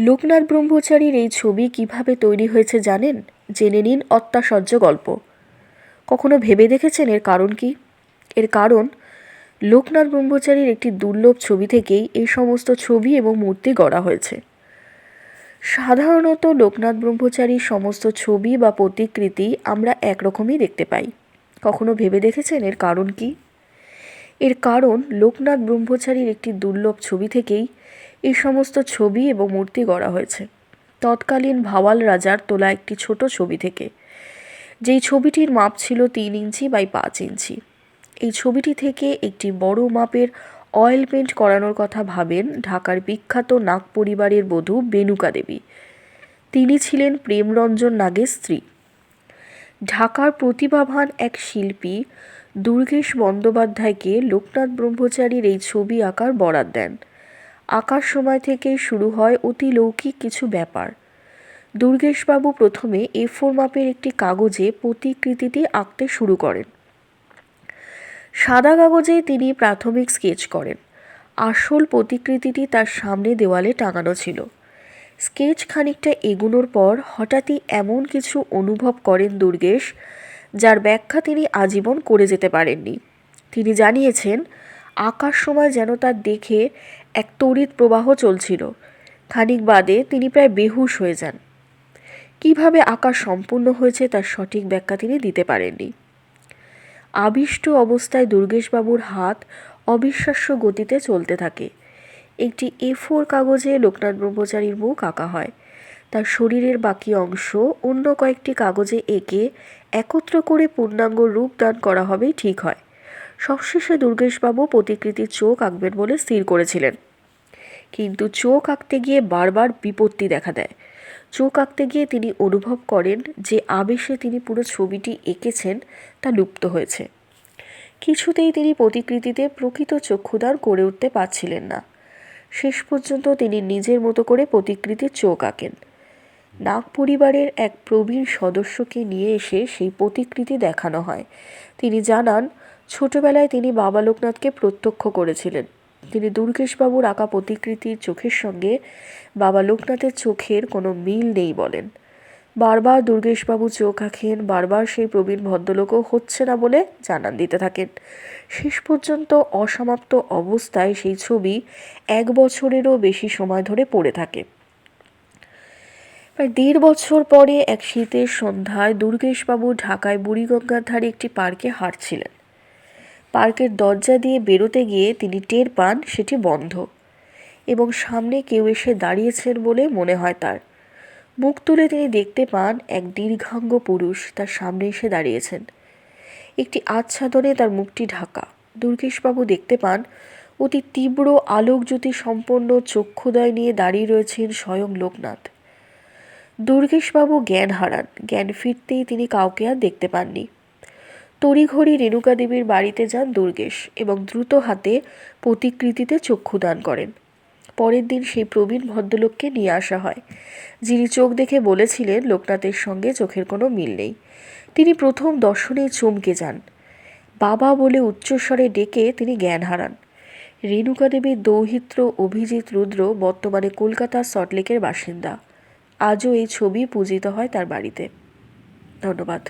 লোকনাথ ব্রহ্মচারীর এই ছবি কীভাবে তৈরি হয়েছে জানেন? জেনে নিন অত্যাসহ্য গল্প। কখনো ভেবে দেখেছেন এর কারণ কি? এর কারণ, লোকনাথ ব্রহ্মচারীর একটি দুর্লভ ছবি থেকেই এই সমস্ত ছবি এবং মূর্তি গড়া হয়েছে। সাধারণত লোকনাথ ব্রহ্মচারীর সমস্ত ছবি বা প্রতিকৃতি আমরা একরকমই দেখতে পাই। কখনো ভেবে দেখেছেন এর কারণ কি? এর কারণ, লোকনাথ ব্রহ্মচারীর একটি দুর্লভ ছবি থেকেই এই সমস্ত ছবি এবং মূর্তি গড়া হয়েছে। তৎকালীন ভাওয়াল রাজার তোলা একটি ছোট ছবি থেকে। যেই ছবিটির মাপ ছিল তিন ইঞ্চি বাই পাঁচ ইঞ্চি। এই ছবিটি থেকে একটি বড় মাপের অয়েল পেন্ট করানোর কথা ভাবেন ঢাকার বিখ্যাত নাগ পরিবারের বধূ বেনুকা দেবী। তিনি ছিলেন প্রেমরঞ্জন নাগের স্ত্রী। ঢাকার প্রতিভাবান এক শিল্পী দুর্গেশ বন্দ্যোপাধ্যায়কে লোকনাথ ব্রহ্মচারীর এই ছবি আঁকার বরাত দেন। আঁকার সময় থেকেই শুরু হয় অতি লৌকিক কিছু ব্যাপার। দুর্গেশবাবু প্রথমে এ ফোর মাপের একটি কাগজে প্রতিকৃতিটি আঁকতে শুরু করেন। সাদা কাগজে তিনি প্রাথমিক স্কেচ করেন। আসল প্রতিকৃতিটি তার সামনে দেওয়ালে টাঙানো ছিল। স্কেচ খানিকটা এগুনোর পর হঠাৎই এমন কিছু অনুভব করেন দুর্গেশ, যার ব্যাখ্যা তিনি আজীবন করে যেতে পারেননি। তিনি জানিয়েছেন আঁকার সময় যেন তার দেখে এক তড়িৎ প্রবাহ চলছিল। খানিক বাদে তিনি প্রায় বেহুশ হয়ে যান। কীভাবে আঁকা সম্পূর্ণ হয়েছে তার সঠিক ব্যাখ্যা তিনি দিতে পারেননি। আবিষ্ট অবস্থায় দুর্গেশবাবুর হাত অবিশ্বাস্য গতিতে চলতে থাকে। একটি এ ফোর কাগজে লোকনাথ ব্রহ্মচারীর মুখ আঁকা হয়। তার শরীরের বাকি অংশ অন্য কয়েকটি কাগজে এঁকে একত্র করে পূর্ণাঙ্গ রূপ দান করা হবেই ঠিক হয়। সবশেষে দুর্গেশবাবু প্রতিকৃতির চোখ আঁকবেন বলে স্থির করেছিলেন। কিন্তু চোখ আঁকতে গিয়ে বারবার বিপত্তি দেখা দেয়। চোখ আঁকতে গিয়ে তিনি অনুভব করেন যে আবেশে তিনি পুরো ছবিটি এঁকেছেন, তা লুপ্ত হয়েছে। কিছুতেই তিনি প্রতিকৃতিতে প্রকৃত চক্ষুদান করে উঠতে পারছিলেন না। শেষ পর্যন্ত তিনি নিজের মতো করে প্রতিকৃতির চোখ আঁকেন। নাগ পরিবারের এক প্রবীণ সদস্যকে নিয়ে এসে সেই প্রতিকৃতি দেখানো হয়। তিনি জানান ছোটবেলায় তিনি বাবা লোকনাথকে প্রত্যক্ষ করেছিলেন। তিনি দুর্গেশবাবুর আঁকা প্রতিকৃতির চোখের সঙ্গে বাবা লোকনাথের চোখের কোনো মিল নেই বলেন। বারবার দুর্গেশবাবু চোখ আঁকেন, বারবার সেই প্রবীণ ভদ্রলোকও হচ্ছে না বলে জানান দিতে থাকেন। শেষ পর্যন্ত অসমাপ্ত অবস্থায় সেই ছবি এক বছরেরও বেশি সময় ধরে পড়ে থাকে। প্রায় দেড় বছর পরে এক শীতের সন্ধ্যায় দুর্গেশবাবু ঢাকায় বুড়িগঙ্গার ধারে একটি পার্কে হাঁটছিলেন। পার্কের দরজা দিয়ে বেরোতে গিয়ে তিনি টের পান সেটি বন্ধ এবং সামনে কেউ এসে দাঁড়িয়েছেন বলে মনে হয় তার। মুখ তুলে তিনি দেখতে পান এক দীর্ঘাঙ্গ পুরুষ তার সামনে এসে দাঁড়িয়েছেন। একটি আচ্ছাদনে তার মুখটি ঢাকা। দুর্গেশবাবু দেখতে পান অতি তীব্র আলোকজ্যোতি সম্পন্ন চক্ষুদয় নিয়ে দাঁড়িয়ে রয়েছেন স্বয়ং লোকনাথ। দুর্গেশবাবু জ্ঞান হারান। জ্ঞান ফিরতেই তিনি কাউকে আর দেখতে পাননি। তড়িঘড়ি রেণুকা দেবীর বাড়িতে যান দুর্গেশ এবং দ্রুত হাতে প্রতিকৃতিতে চক্ষুদান করেন। পরের দিন সেই প্রবীণ ভদ্রলোককে নিয়ে আসা হয়। যিনি চোখ দেখে বলেছিলেন, লোকনাথের সঙ্গে চোখের কোনো মিল নেই। তিনি প্রথম দর্শনেই চমকে যান। বাবা বলে উচ্চস্বরে ডেকে তিনি জ্ঞান হারান। রেণুকা দেবীর দৌহিত্র অভিজিৎ রুদ্র বর্তমানে কলকাতার সল্টলেকের বাসিন্দা। আজও এই ছবি পূজিত হয় তার বাড়িতে। ধন্যবাদ।